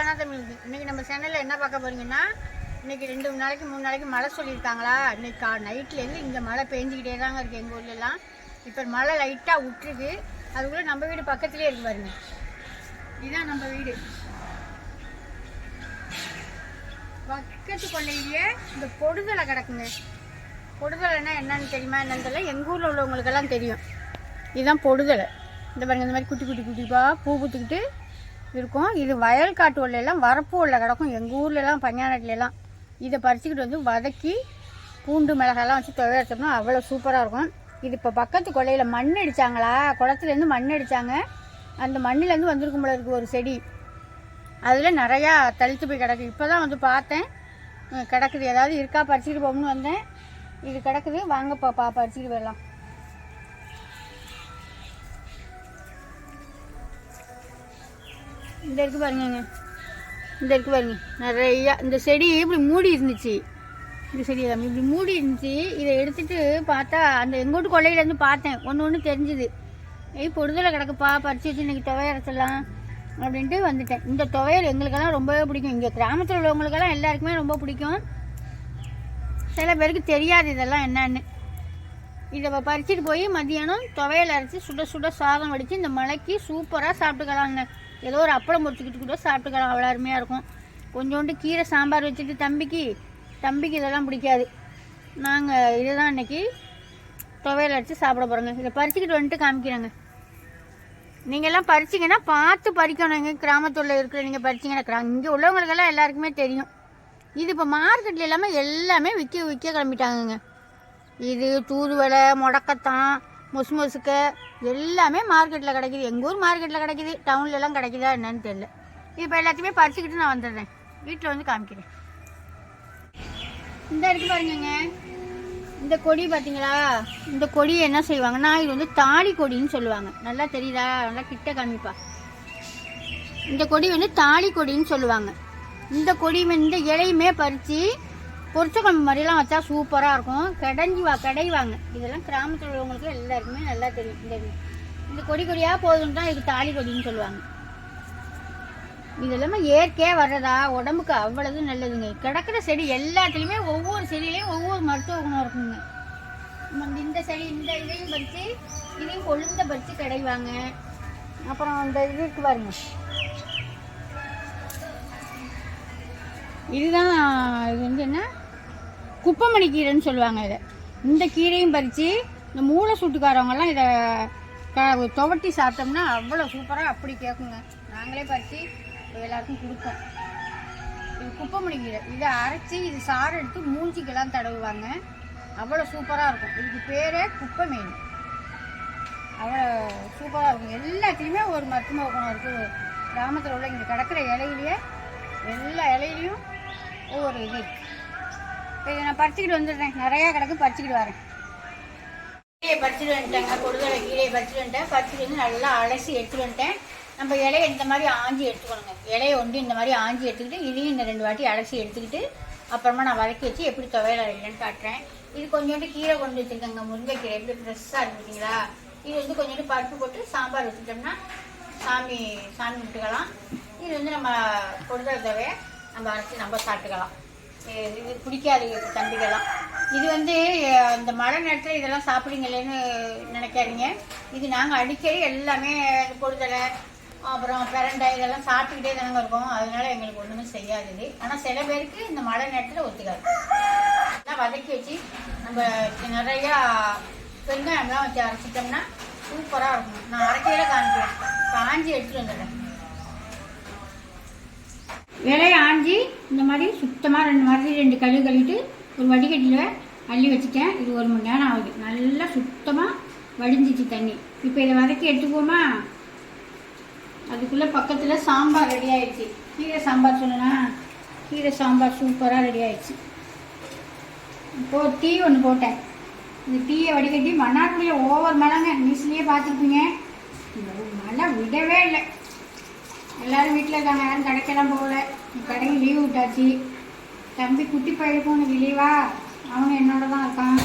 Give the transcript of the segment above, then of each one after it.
கணாத்தமிழுக்கு இன்னைக்கு நம்ம சேனலில் என்ன பார்க்க போறீங்கன்னா இன்னைக்கு ரெண்டு மூணு நாளைக்கு மூணு நாளைக்கு மழை சொல்லியிருக்காங்களா? இன்னைக்கு நைட்லேருந்து இங்கே மழை பெஞ்சிக்கிட்டே தாங்க இருக்குது எங்கள் ஊர்லலாம் இப்போ மழை லைட்டாக விட்டுருக்கு. அதுக்குள்ளே நம்ம வீடு பக்கத்துலேயே இருக்கு பாருங்க. இதுதான் நம்ம வீடு. பக்கத்து கொள்ளையிலேயே இந்த பொடுதலை கிடக்குங்க. பொடுதலைன்னா என்னன்னு தெரியுமா என்னன்னு தெரியல. எங்கள் ஊரில் உள்ளவங்களுக்கெல்லாம் தெரியும். இதுதான் பொடுதலை. இந்த பாருங்க இந்த மாதிரி குட்டி குட்டி குட்டிப்பாக பூ பூத்துக்கிட்டு இருக்கும். இது வயல் காட்டு உள்ளெல்லாம் வரப்பு உள்ள கிடக்கும். எங்கள் ஊர்லலாம் பஞ்சாநாட்டிலலாம் இதை பறிச்சுக்கிட்டு வந்து வதக்கி பூண்டு மிளகாலாம் வச்சு துவையத்தோம்னா அவ்வளோ சூப்பராக இருக்கும். இது இப்போ பக்கத்து கொள்ளையில் மண் அடித்தாங்களா குளத்துலேருந்து மண் அடித்தாங்க அந்த மண்ணிலேருந்து வந்திருக்கும் போல இருக்குது ஒரு செடி. அதில் நிறையா தளித்து போய் கிடக்கு. இப்போ தான் வந்து பார்த்தேன். கிடக்குது. ஏதாவது இருக்கா பறிச்சுட்டு போகணும்னு வந்தேன். இது கிடக்குது. வாங்க பாப்பா பறிச்சுட்டு போயிடலாம். இந்த இருக்கு பாருங்கங்க. இந்த இருக்கு பாருங்க. நிறையா இந்த செடி இப்படி மூடி இருந்துச்சு. இந்த செடி எல்லாமே இப்படி மூடி இருந்துச்சு. இதை எடுத்துட்டு பார்த்தா அந்த எங்கோட்டு கொள்ளையிலேருந்து பார்த்தேன். ஒன்று ஒன்று தெரிஞ்சுது. ஏய் பொடுதலை கிடக்குப்பா பறிச்சு வச்சு இன்றைக்கி துவையரச்சலாம் அப்படின்ட்டு வந்துட்டேன். இந்த துவையல் எங்களுக்கெல்லாம் ரொம்பவே பிடிக்கும். இங்கே கிராமத்தில் உள்ளவங்களுக்கெல்லாம் எல்லாருக்குமே ரொம்ப பிடிக்கும். சில பேருக்கு தெரியாது இதெல்லாம் என்னன்னு. இதை பறிச்சுட்டு போய் மதியானம் துவையல் அரைச்சி சுட சுட சாதம் வடித்து இந்த மலைக்கு சூப்பராக சாப்பிட்டுக்கலாங்க. ஏதோ ஒரு அப்பளம் பொரிச்சுக்கிட்டு கூட சாப்பிட்டுக்கலாம். அவ்வளோ அருமையாக இருக்கும். கொஞ்சோண்டு கீரை சாம்பார் வச்சுட்டு தம்பிக்கு தம்பிக்கு இதெல்லாம் பிடிக்காது. நாங்கள் இதை தான் இன்னைக்கு துவையல் அடித்து சாப்பிட போகிறோங்க இதை பறிச்சுக்கிட்டு வந்துட்டு காமிக்கிறேங்க. நீங்கள்லாம் பறிச்சிங்கன்னா பார்த்து பறிக்கணுங்க. கிராமத்தில் இருக்கிற நீங்கள் பறிச்சிங்கன்னா இங்கே உள்ளவங்களுக்கெல்லாம் எல்லாருக்குமே தெரியும். இது இப்போ மார்க்கெட்டில் இல்லாமல் எல்லாமே விற்க விற்க கிளம்பிட்டாங்கங்க. இது தூதுவலை முடக்கத்தான் மொசு மொசுக்க எல்லாமே மார்க்கெட்டில் கிடைக்குது. எங்கள் ஊர் மார்க்கெட்டில் கிடைக்குது. டவுன்லலாம் கிடைக்குதா என்னன்னு தெரியல. இப்போ எல்லாத்தையுமே பறிச்சுக்கிட்டு நான் வந்துடுறேன். வீட்டில் வந்து காமிக்கிறேன். இந்த இருக்கு பாருங்கங்க இந்த கொடி பார்த்தீங்களா இந்த கொடி என்ன செய்வாங்கன்னா இது வந்து தாடி கொடின்னு சொல்லுவாங்க. நல்லா தெரியுதா? நல்லா கிட்ட காமிப்பா. இந்த கொடி வந்து தாலி கொடின்னு சொல்லுவாங்க. இந்த கொடி வந்து- இந்த இலையுமே பறித்து பொரிச்சக்குழம்பு மாதிரிலாம் வச்சா சூப்பராக இருக்கும். கடைஞ்சி வா கிடைவாங்க. இதெல்லாம் கிராமத்தில் உள்ளவங்களுக்கு எல்லாருக்குமே நல்லா தெரியும். இந்த இந்த கொடி கொடியாக போதும் தான் இதுக்கு தாலி கொடின்னு சொல்லுவாங்க. இதெல்லாமே இயற்கையாக வர்றதா? உடம்புக்கு அவ்வளவு நல்லதுங்க. கிடக்கிற செடி எல்லாத்துலேயுமே ஒவ்வொரு செடியிலையும் ஒவ்வொரு மருத்துவ குணம் இருக்குங்க. இந்த செடி இந்த இதையும் பறித்து இதையும் கொழுந்த பறித்து கிடைவாங்க. அப்புறம் அந்த இது இருக்கு பாருங்க. இதுதான் இது வந்து என்ன? குப்பமணி கீரைன்னு சொல்லுவாங்க இதை. இந்த கீரையும் பறித்து இந்த மூளை சூட்டுக்காரவங்கெல்லாம் இதை க துவட்டி சாப்பிட்டோம்னா அவ்வளோ சூப்பராக அப்படி கேட்குங்க நாங்களே பறித்து எல்லாருக்கும் கொடுப்போம். இது குப்பமணி கீரை இதை அரைச்சி இது சாறு எடுத்து மூஞ்சிக்கெல்லாம் தடவுவாங்க. அவ்வளோ சூப்பராக இருக்கும். இதுக்கு பேரே குப்பை மீன் அவ்வளோ சூப்பராக இருக்கும். எல்லாத்துலேயுமே ஒரு மருத்துவ குணம் இருக்குது கிராமத்தில் உள்ள இங்கே கிடக்கிற இலையிலேயே எல்லா இலையிலையும் ஒவ்வொரு இது இருக்குது இது நான் பறிச்சுக்கிட்டு வந்துடுறேன். நிறையா கிடக்கு பறிச்சுக்கிட்டு வரேன். கீரையை பறிச்சுட்டு வந்துட்டேங்க. கொடுதலை கீழே பறிச்சுட்டு வந்துட்டேன். பறிச்சுட்டு வந்து நல்லா அலசி எடுத்துகிட்டு வந்துட்டேன். நம்ம இலையை இந்த மாதிரி ஆஞ்சி எடுத்துக்கணுங்க. இலையை ஒன்று இந்த மாதிரி ஆஞ்சி எடுத்துக்கிட்டு இதையும் இந்த ரெண்டு வாட்டி அலசி எடுத்துக்கிட்டு அப்புறமா நான் வதக்கி வச்சு எப்படி துவையல் அரைக்கிறேன்னு காட்டுறேன். இது கொஞ்சோண்டு கீரை கொண்டு வச்சுருக்கேங்க. முருங்கைக்கீரை எப்படி ஃப்ரெஷ்ஷாக இருக்குங்களா இது வந்து கொஞ்சோண்டு பருப்பு போட்டு சாம்பார் வச்சுட்டோம்னா சாமி சாமி விட்டுக்கலாம் இது வந்து நம்ம கொடுதல் துவையை நம்ம அரைச்சி நம்ம சாப்பிட்டுக்கலாம். இது பிடிக்காது தம்பிக்கெல்லாம் இது வந்து இந்த மழை நேரத்தில் இதெல்லாம் சாப்பிடுங்களேன்னு நினைக்காதீங்க. இது நாங்கள் அடிக்கடி எல்லாமே பொடுதலை அப்புறம் பிரண்டை இதெல்லாம் சாப்பிட்டுக்கிட்டே தானங்க இருக்கோம். அதனால எங்களுக்கு ஒன்றுமே செய்யாது இது. ஆனால் சில பேருக்கு இந்த மழை நேரத்தில் ஒத்துக்காது. எல்லாம் வதக்கி வச்சு நம்ம நிறையா பெருங்காயம்லாம் வச்சு அரைச்சிட்டோம்னா சூப்பராக இருக்கும். நான் அரைக்கையில காமிக்கிறேன். காஞ்சி எடுத்துகிட்டு வந்துடுறேன். இலையை ஆஞ்சி இந்த மாதிரி சுத்தமாக ரெண்டு மரத்தில் ரெண்டு கழுவு கழுவிட்டு ஒரு வடிகட்டியில் அள்ளி வச்சுட்டேன். இது ஒரு மணி நேரம் ஆகுது. நல்லா சுத்தமாக வடிஞ்சிச்சு தண்ணி. இப்போ இதை வதக்கி எடுத்துக்குவோமா? அதுக்குள்ளே பக்கத்தில் சாம்பார் ரெடி ஆயிடுச்சு. கீரை சாம்பார் சொன்னா கீரை சாம்பார் சூப்பராக ரெடி ஆயிடுச்சு. இப்போ டீ ஒன்று போட்டேன். இந்த டீயை வடிகட்டி மன்னார்குடியில் ஓவர் மழைங்க நியூஸ்லேயே பார்த்துருப்பீங்க. மழை விடவே இல்லை. எல்லாரும் வீட்டில் இருக்காங்க. யாரும் கடைக்கெல்லாம் போகல. கடைக்கு லீவு விட்டாச்சு. தம்பி குட்டி பையனுக்கும் உனக்கு லீவா அவனும் என்னோட தான் இருக்கான்.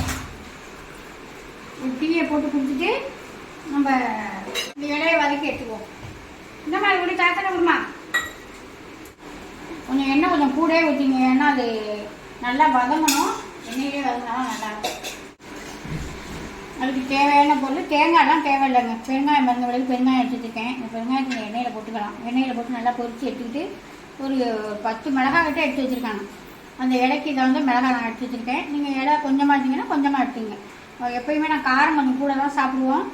ஒரு டீயை போட்டு குடிச்சிட்டு நம்ம இந்த இலையை வதக்கி எடுத்துக்குவோம். இந்த மாதிரி கூட தாத்தனை விடுமா கொஞ்சம் என்ன கொஞ்சம் கூட ஊற்றிங்க ஏன்னா அது நல்லா வதங்கணும். எண்ணெயிலே வதங்கினாலும் நல்லாயிருக்கும் அதுக்கு தேவையான பொருள் தேங்காய்லாம் தேவையில்லைங்க. பெருங்காயம் மருந்து விலைக்கு பெருங்காயம் எடுத்துருக்கேன் இந்த பெருங்காயத்தை எண்ணெயில் போட்டுக்கலாம். எண்ணெயில் போட்டு நல்லா பொரித்து எடுத்துக்கிட்டு ஒரு பத்து மிளகா கிட்ட எடுத்து வச்சுருக்காங்க. அந்த இலைக்கு இதை வந்து மிளகாய் நான் எடுத்து வச்சுருக்கேன். நீங்கள் இலை கொஞ்சமாக எடுத்தீங்கன்னா கொஞ்சமாக எடுத்துங்க. எப்போயுமே எப்பயுமே நான் காரம் கொஞ்சம் கூட தான் சாப்பிடுவோம்.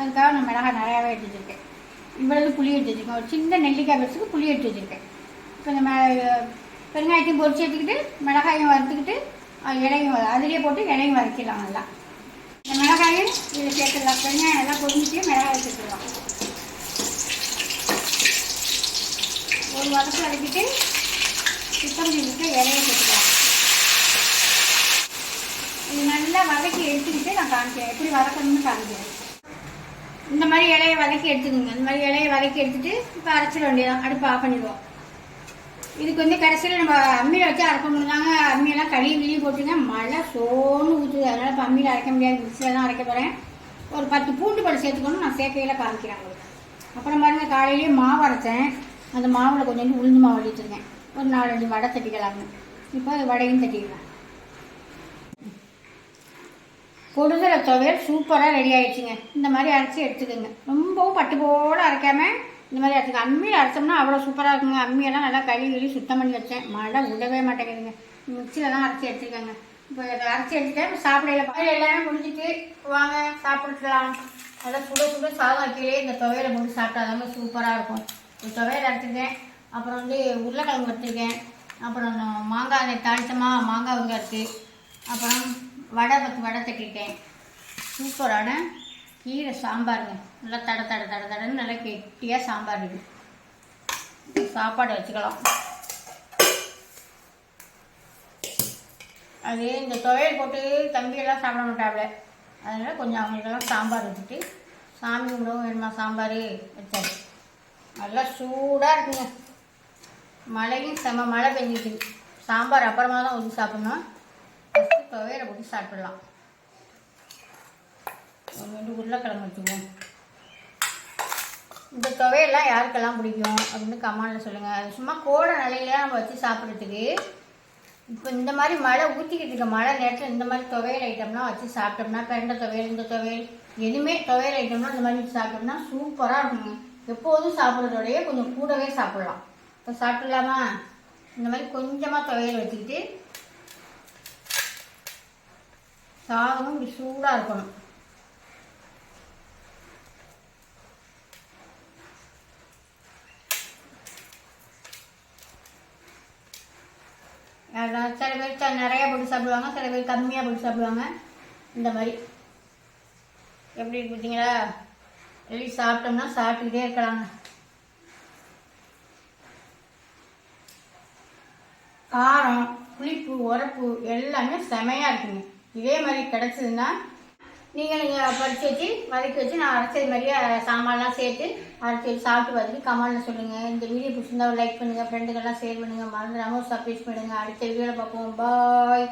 அதுக்காக நான் மிளகாய் நிறையாவே எடுத்து வச்சுருக்கேன். இவ்வளவு புளி எடுத்து வச்சுருக்கேன். ஒரு சின்ன நெல்லிக்காய் வச்சுக்கு புளி எடுத்து வச்சுருக்கேன். இப்போ இந்த பெருங்காயத்தையும் பொரிச்சு எடுத்துக்கிட்டு மிளகாயும் வறுத்துக்கிட்டு இலையும் வ- அதுலேயே போட்டு இலையும் வதக்கிடலாம் நல்லா. இந்த மிளகாயும் இதில் சேர்த்துடலாம். பெருங்காயம் நல்லா பொரிஞ்சிட்டு மிளகாய் சேர்த்துடலாம். ஒரு வதக்கு வதக்கிட்டு சுத்தம் செஞ்சுட்டு இலையை போட்டுக்கலாம் இது நல்லா வதக்கி எடுத்துக்கிட்டு நான் காமிக்கிறேன். எப்படி வதக்கணும்னு காமிக்கிறேன். இந்த மாதிரி இலையை வதக்கி எடுத்துக்கோங்க. இந்த மாதிரி இலையை வதக்கி எடுத்துட்டு இப்போ அரைச்சிட வேண்டியதான் அடுப்பு ஆஃப் பண்ணிடுவோம். இதுக்கு வந்து கடைசியில் நம்ம அம்மியில் வச்சு அரைக்க முடியாங்க அம்மியெல்லாம் கழுவி கிழி போட்டுங்க. மழை சோன்னு ஊற்றுது அதனால் இப்போ அம்மியில் அரைக்க முடியாது. மிக்சியில் தான் அரைக்க போகிறேன் ஒரு பத்து பூண்டு படம் சேர்த்துக்கணும் நான் சேர்க்கையில் காமிக்கிறேன் உங்களுக்கு. அப்புறம் பாருங்கள் காலையிலேயே மாவு அரைச்சேன். அந்த மாவில் கொஞ்சோண்டு உளுந்து மாவு வச்சுருக்கேன். ஒரு நாலஞ்சு வடை தட்டிக்கலாங்க. இப்போ வடையும் தட்டிக்கலாம். கொடுதல துவையல் சூப்பராக ரெடி ஆகிடுச்சிங்க இந்த மாதிரி அரைச்சி எடுத்துக்கோங்க. ரொம்பவும் பட்டு போல் அரைக்காம இந்த மாதிரி அரைச்சிங்க. அம்மியில் அரைச்சோம்னா அவ்வளோ சூப்பராக இருக்குங்க. அம்மியெல்லாம் நல்லா கழுவி கழுவி சுத்தம் பண்ணி வச்சேன். மழை விடவே மாட்டேங்குதுங்க. மிக்சியில் தான் அரைச்சி எடுத்துக்கோங்க. இப்போ இதை அரைச்சி எடுத்துட்டேன் இப்போ சாப்பிடல பழைய எல்லாமே முடிஞ்சிட்டு வாங்க சாப்பிட்டுக்கலாம். நல்லா சுட சுட சாதம் வைக்கலையே இந்த துவையலை போட்டு சாப்பிட்டாதாங்க சூப்பராக இருக்கும். இந்த துவையல் அரைச்சிட்டேன் அப்புறம் வந்து உருளைக்கிழங்கு வச்சுருக்கேன். அப்புறம் மாங்காய் தாளித்தமாக மாங்காய் ஊங்க இருக்குது அப்புறம் வடை வடை தட்டிட்டேன் சூப்பரான கீரை சாம்பாருங்க நல்லா தட தட தட தடன்னு நல்லா கெட்டியாக சாம்பார் இருக்குது சாப்பாடு வச்சுக்கலாம். அது இந்த துவையல் போட்டு தம்பியெல்லாம் சாப்பிட மாட்டாப்ல. அதனால் கொஞ்சம் அவங்களுக்கெல்லாம் சாம்பார் வச்சுட்டு சாமி கும்பிடவும் வேணுமா சாம்பார் வச்சாரு நல்லா சூடாக இருக்குங்க. மழையும் செம மழை பெஞ்சிட்டு சாம்பார் அப்புறமா தான் ஊற்றி சாப்பிட்ணும். ஃபஸ்ட்டு துவையலை போட்டு சாப்பிடலாம். கொஞ்சோண்டு உருளைக்கிழங்கு வச்சுக்குவோம். இந்த துவையெல்லாம் யாருக்கெல்லாம் பிடிக்கும் அப்படின்னு கமானில் சொல்லுங்கள் அது சும்மா கோடை நிலையில நம்ம வச்சு சாப்பிட்றதுக்கு இப்போ இந்த மாதிரி மழை ஊற்றிக்கிட்டு இருக்க மழை நேரத்தில் இந்த மாதிரி துவையல் ஐட்டம்லாம் வச்சு சாப்பிட்டோம்னா பெரண்டை துவையல் இந்த துவையல் எதுவுமே துவையல் ஐட்டம்லாம் இந்த மாதிரி வச்சு சாப்பிட்டோம்னா சூப்பராக இருக்குங்க எப்போதும் சாப்பிட்றதோடையே கொஞ்சம் கூடவே சாப்பிட்லாம். இப்போ சாப்பிட்லாமா? இந்த மாதிரி கொஞ்சமாக துவையல் வச்சுக்கிட்டு சாதமும் இப்படி சூடாக இருக்கணும். அதான் சில பேர் நிறையா நிறைய போட்டு சாப்பிடுவாங்க சில பேர் கம்மியாக போட்டு சாப்பிடுவாங்க. இந்த மாதிரி. எப்படி பார்த்தீங்களா? எப்படி சாப்பிட்டோம்னா சாப்பிட்டுக்கிட்டே இருக்கலாங்க. காரம் புளிப்பு உரப்பு எல்லாமே செமையாக இருக்குங்க. இதே மாதிரி கிடச்சதுன்னா நீங்கள் நீங்கள் பறித்து வச்சு வதக்கி வச்சு நான் அரைச்சது மாதிரியே சாமான்லாம் சேர்த்து அரைச்சி வச்சு சாப்பிட்டு பார்த்துட்டு கமெண்ட்டில் சொல்லுங்கள் இந்த வீடியோ பிடிச்சிருந்தா லைக் பண்ணுங்கள் ஃப்ரெண்டுக்கெல்லாம் ஷேர் பண்ணுங்கள் மறந்துடாமல் சப்ஸ்கிரைப் பண்ணுங்கள் அடுத்த வீடியோவில் பார்ப்போம். பாய்